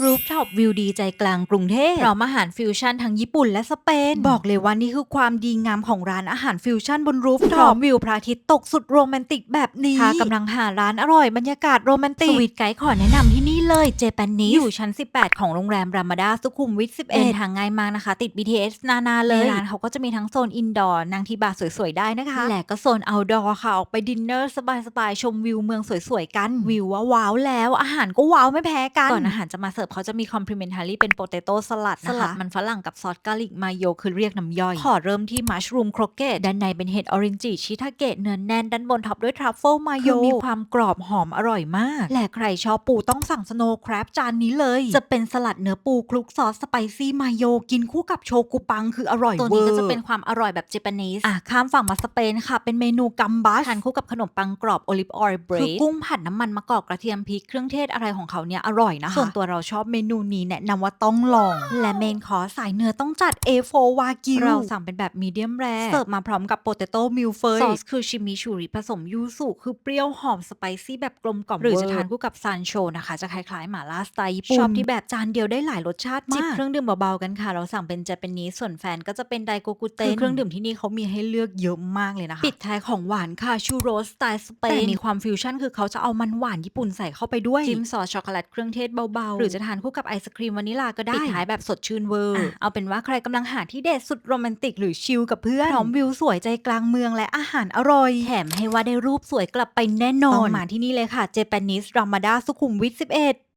รูฟท็อปวิวดีใจกลางกรุงเทพพร้อมอาหารฟิวชั่นทั้งญี่ปุ่นและสเปน บอกเลยว่านี่คือความดีงามของร้านอาหารฟิวชั่นบนรูฟท็อปวิวพระอาทิตย์ตกสุดโรแมนติกแบบนี้ถ้ากำลังหาร้านอร่อยบรรยากาศโรแมนติกสวีทไกด์ขอแนะนำที่นี่ เลยเจแปนนิสอยู่ชั้น 18 ของโรงแรมรามาดาสุขุมวิท 11เดินทางง่ายมากนะคะ ติด BTS นานาเลยร้านเขาก็จะมีทั้งโซนอินดอร์นั่งที่บาร์สวยๆ ได้นะคะ และก็โซนเอาท์ดอร์ค่ะ ออกไปดินเนอร์สบายๆ ชมวิวเมืองสวยๆ กัน วิวว่าว้าวแล้ว อาหารก็ว้าวไม่แพ้กัน ก่อนอาหารจะมาเสิร์ฟเขาจะมีคอมพลีเมนทารีเป็นโปเตโต้สลัดนะคะสลัดมันฝรั่งกับซอสกาลิกมาโยคือเรียกน้ำย่อย ขอเริ่มที่มัชรูมโครเกตด้านในเป็นเห็ดออรินจิชิทาเกะเนื้อแน่นด้านบนท็อปด้วยทรัฟเฟิลมาโยมีความกรอบหอมอร่อยมาก และใครชอบปูต้องสั่งสโนว์ครบจานนี้เลย จะเป็นสลัดเนื้อปูคลุกซอสสไปซี่มาโยกินคู่กับโชกุปังคืออร่อยตัวเวนี้อร์ก็จะเป็นความอร่อยแบบเจแปนิสอะข้ามฝั่งมาสเปนค่ะ เป็นเมนูกัมบัสทานคู่กับขนมปังกรอบโอลิฟออยล์เบรดคือกุ้งผัดน้ำมันมะกอกกระเทียมพริกเครื่องเทศอะไรของเขาเนี่ยอร่อยนะคะส่วนตัวเราชอบเมนูนี้แนะนำว่าต้องลอง และเมนคอร์สสายเนื้อต้องจัด A4 วากิวเราสั่งเป็นแบบมีเดียมแรเสิร์ฟมาพร้อมกับโปเตโต้มิลเฟยซอสคือชิมิชูริผสมยูสุคือเปรี้ยวหอมสไปซี่แบบกลมกล่อมหรือจะทานคู่กับซานโชนะคะจะคล้ายๆหม่าล่าสไตล์ญี่ปุ่นชอบที่แบบจานเดียวได้หลายรสชาติมากจิบเครื่องดื่มเบาๆกันค่ะ เราสั่งเป็นเจแปนนิสส่วนแฟนก็จะเป็นไดโกกุเตนคือเครื่องดื่มที่นี่เขามีให้เลือกเยอะมากเลยนะคะปิดท้ายของหวานค่ะชูโรสสไตล์สเปนแต่มีความฟิวชั่นคือเขาจะเอามันหวานญี่ปุ่นใส่เข้าไปด้วยจิ้มซอสช็อกโกแลตเครื่องเทศเบาๆหรือจะทานคู่กับไอศครีมวานิลาก็ได้ปิดท้ายแบบสดชื่นเวอร์เอาเป็นว่าใครกำลังหาที่เดทสุดโรแมนติกหรือชิลกับเพื่อนพร้อมวิวสวยใจกลางเมืองและอาหารอร่อยแถมให้ว่าได้รูปสวยกลับไปแน่นอนต้องมาที่นี่เลยค่ะเจแปนิสรามาดาสุขุมวิท11